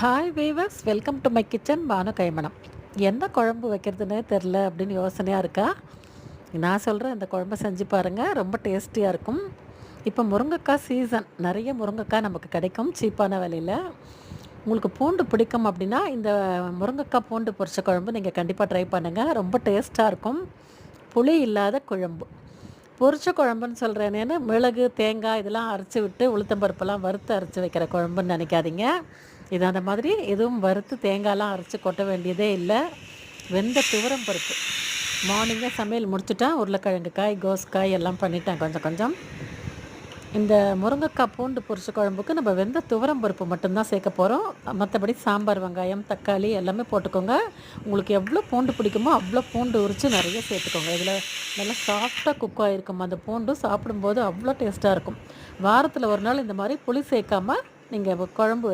Hi viewers welcome to my kitchen Banu கைமணம் என்ன குழம்பு வைக்கிறதுனே தெரில அப்படின்னு யோசனையாக இருக்கா? நான் சொல்கிறேன் இந்த குழம்பு செஞ்சு பாருங்கள் ரொம்ப டேஸ்டியாக இருக்கும். இப்போ முருங்கைக்காய் சீசன் நிறைய முருங்கைக்காய் நமக்கு கிடைக்கும். சீப்பான விலையில். உங்களுக்கு பூண்டு பிடிக்கும் அப்படின்னா இந்த முருங்கைக்காய் பூண்டு பொரிச்ச குழம்பு நீங்கள் கண்டிப்பாக ட்ரை பண்ணுங்கள் ரொம்ப டேஸ்ட்டாக இருக்கும். புளி இல்லாத குழம்பு. பொரிச்ச குழம்புன்னு சொல்கிறேனேன்னு மிளகு தேங்காய் இதெல்லாம் அரைச்சி விட்டு உளுத்தம்பருப்பெல்லாம் வறுத்து அரைச்சி வைக்கிற குழம்புன்னு நினைக்காதீங்க. இது அந்த மாதிரி எதுவும் வறுத்து தேங்காயெலாம் அரைச்சி கொட்ட வேண்டியதே இல்லை. வெந்த துவரம் பருப்பு. மார்னிங்கே சமையல் முடிச்சுட்டேன் உருளைக்கிழங்கு காய் கோஸ்காய் எல்லாம் பண்ணிட்டேன் கொஞ்சம் கொஞ்சம். இந்த முருங்கைக்காய் பூண்டு பொரிச்ச குழம்புக்கு நம்ம வெந்த துவரம் பருப்பு மட்டும்தான் சேர்க்க போகிறோம் மற்றபடி சாம்பார் வெங்காயம் தக்காளி எல்லாமே போட்டுக்கோங்க. உங்களுக்கு எவ்வளோ பூண்டு பிடிக்குமோ அவ்வளோ பூண்டு உரித்து நிறைய சேர்த்துக்கோங்க. இதில் நல்லா சாஃப்டாக குக் ஆகிருக்கும் அந்த பூண்டு சாப்பிடும்போது அவ்வளோ டேஸ்ட்டாக இருக்கும். வாரத்தில் ஒரு நாள் இந்த மாதிரி புளி சேர்க்காமல் நீங்கள் குழம்பு